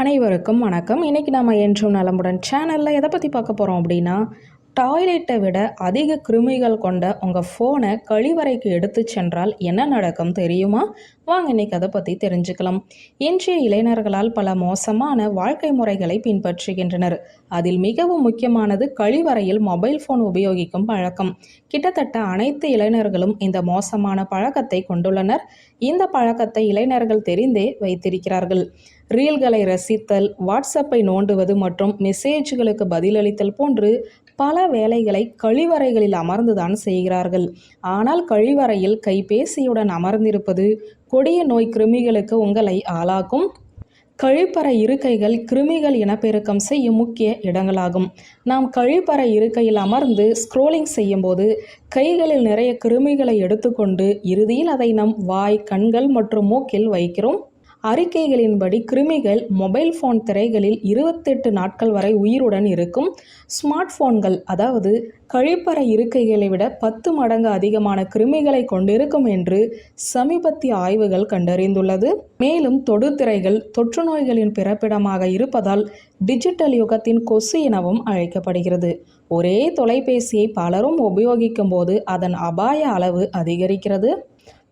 அனைவருக்கும் வணக்கம். இன்றைக்கி நம்ம என்றும் நலமுடன் சேனலில் எதை பற்றி பார்க்க போகிறோம் அப்படின்னா டாய்லெட்டை விட அதிக கிருமிகள் கொண்ட உங்கள் ஃபோனை கழிவறைக்கு எடுத்து சென்றால் என்ன நடக்கும் தெரியுமா? வாங்க இன்னைக்கு அதை பற்றி தெரிஞ்சுக்கலாம். இன்றைய இளைஞர்களால் பல மோசமான வாழ்க்கை முறைகளை பின்பற்றுகின்றனர். அதில் மிகவும் முக்கியமானது கழிவறையில் மொபைல் ஃபோன் உபயோகிக்கும் பழக்கம். கிட்டத்தட்ட அனைத்து இளைஞர்களும் இந்த மோசமான பழக்கத்தை கொண்டுள்ளனர். இந்த பழக்கத்தை இளைஞர்கள் தெரிந்தே வைத்திருக்கிறார்கள். ரீல்களை ரசித்தல் வாட்ஸ்அப்பை நோண்டுவது மற்றும் மெசேஜ்களுக்கு பதிலளித்தல் போன்று பல வேலைகளை கழிவறைகளில் அமர்ந்துதான் செய்கிறார்கள். ஆனால் கழிவறையில் கைபேசியுடன் அமர்ந்திருப்பது கொடிய நோய் கிருமிகளுக்கு உங்களை ஆளாக்கும். கழிப்பறை இருக்கைகள் கிருமிகள் இனப்பெருக்கம் செய்யும் முக்கிய இடங்களாகும். நாம் கழிப்பறை இருக்கையில் அமர்ந்து ஸ்க்ரோலிங் செய்யும்போது கைகளில் நிறைய கிருமிகளை எடுத்துக்கொண்டு இறுதியில் அதை நம் வாய் கண்கள் மற்றும் மூக்கில் வைக்கிறோம். அறிக்கைகளின்படி கிருமிகள் மொபைல் ஃபோன் திரைகளில் இருபத்தெட்டு நாட்கள் வரை உயிருடன் இருக்கும். ஸ்மார்ட் ஃபோன்கள் அதாவது கழிப்பறை இருக்கைகளை விட பத்து மடங்கு அதிகமான கிருமிகளை கொண்டிருக்கும் என்று சமீபத்திய ஆய்வுகள் கண்டறிந்துள்ளது. மேலும் தொடுதிரைகள் தொற்று நோய்களின் பிறப்பிடமாக இருப்பதால் டிஜிட்டல் யுகத்தின் கொசு எனவும் அழைக்கப்படுகிறது. ஒரே தொலைபேசியை பலரும் உபயோகிக்கும் போது அதன் அபாய அளவு அதிகரிக்கிறது.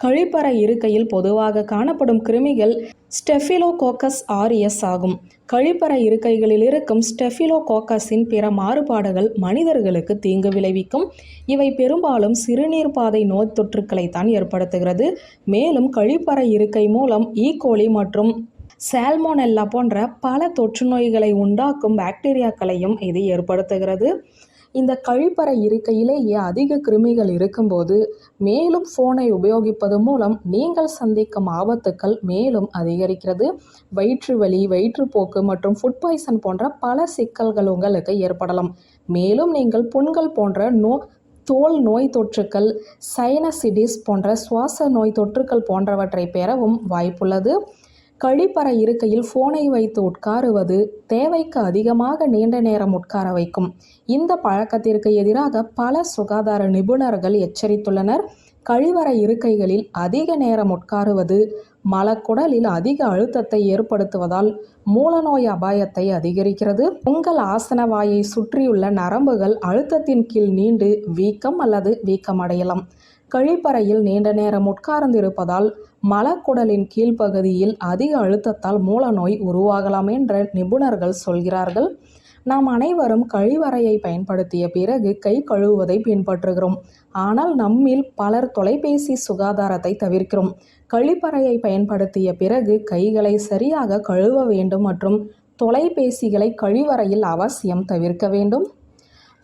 கழிப்பறை இருக்கையில் பொதுவாக காணப்படும் கிருமிகள் ஸ்டெஃபிலோகோக்கஸ் ஆரியஸ் ஆகும். கழிப்பறை இருக்கைகளில் இருக்கும் ஸ்டெஃபிலோகோக்கஸின் பிற மாறுபாடுகள் மனிதர்களுக்கு தீங்கு விளைவிக்கும். இவை பெரும்பாலும் சிறுநீர் பாதை நோய் தொற்றுக்களை தான் ஏற்படுத்துகிறது. மேலும் கழிப்பறை இருக்கை மூலம் e. ஈகோலி மற்றும் சால்மோனெல்லா போன்ற பல தொற்று நோய்களை உண்டாக்கும் பாக்டீரியாக்களையும் இது ஏற்படுத்துகிறது. இந்த கழிப்பறை இருக்கையிலேயே அதிக கிருமிகள் இருக்கும்போது மேலும் ஃபோனை உபயோகிப்பது மூலம் நீங்கள் சந்திக்கும் ஆபத்துக்கள் மேலும் அதிகரிக்கிறது. வயிற்று வலி வயிற்றுப்போக்கு மற்றும் ஃபுட் பாய்சன் போன்ற பல சிக்கல்கள் உங்களுக்கு ஏற்படலாம். மேலும் நீங்கள் புண்கள் போன்ற நோ தோல் நோய் தொற்றுக்கள் சைனசிடிஸ் போன்ற சுவாச நோய் தொற்றுக்கள் போன்றவற்றை பெறவும் வாய்ப்புள்ளது. கழிப்பறை இருக்கையில் ஃபோனை வைத்து உட்காருவது தேவைக்கு அதிகமாக நீண்ட நேரம் உட்கார வைக்கும். இந்த பழக்கத்திற்கு எதிராக பல சுகாதார நிபுணர்கள் எச்சரித்துள்ளனர். கழிவறை இருக்கைகளில் அதிக நேரம் உட்காருவது மலக்குடலில் அதிக அழுத்தத்தை ஏற்படுத்துவதால் மூலநோய் அபாயத்தை அதிகரிக்கிறது. உங்கள் ஆசன வாயை சுற்றியுள்ள நரம்புகள் அழுத்தத்தின் கீழ் நீண்டு வீக்கம் அல்லது வீக்கமடையலாம். கழிப்பறையில் நீண்ட நேரம் உட்கார்ந்திருப்பதால் மலக்குடலின் கீழ்ப்பகுதியில் அதிக அழுத்தத்தால் மூலநோய் உருவாகலாம் என்ற நிபுணர்கள் சொல்கிறார்கள். நாம் அனைவரும் கழிவறையை பயன்படுத்திய பிறகு கை கழுவுவதை பின்பற்றுகிறோம். ஆனால் நம்மில் பலர் தொலைபேசி சுகாதாரத்தை தவிர்க்கிறோம். கழிப்பறையை பயன்படுத்திய பிறகு கைகளை சரியாக கழுவ வேண்டும் மற்றும் தொலைபேசிகளை கழிவறையில் அவசியம் தவிர்க்க வேண்டும்.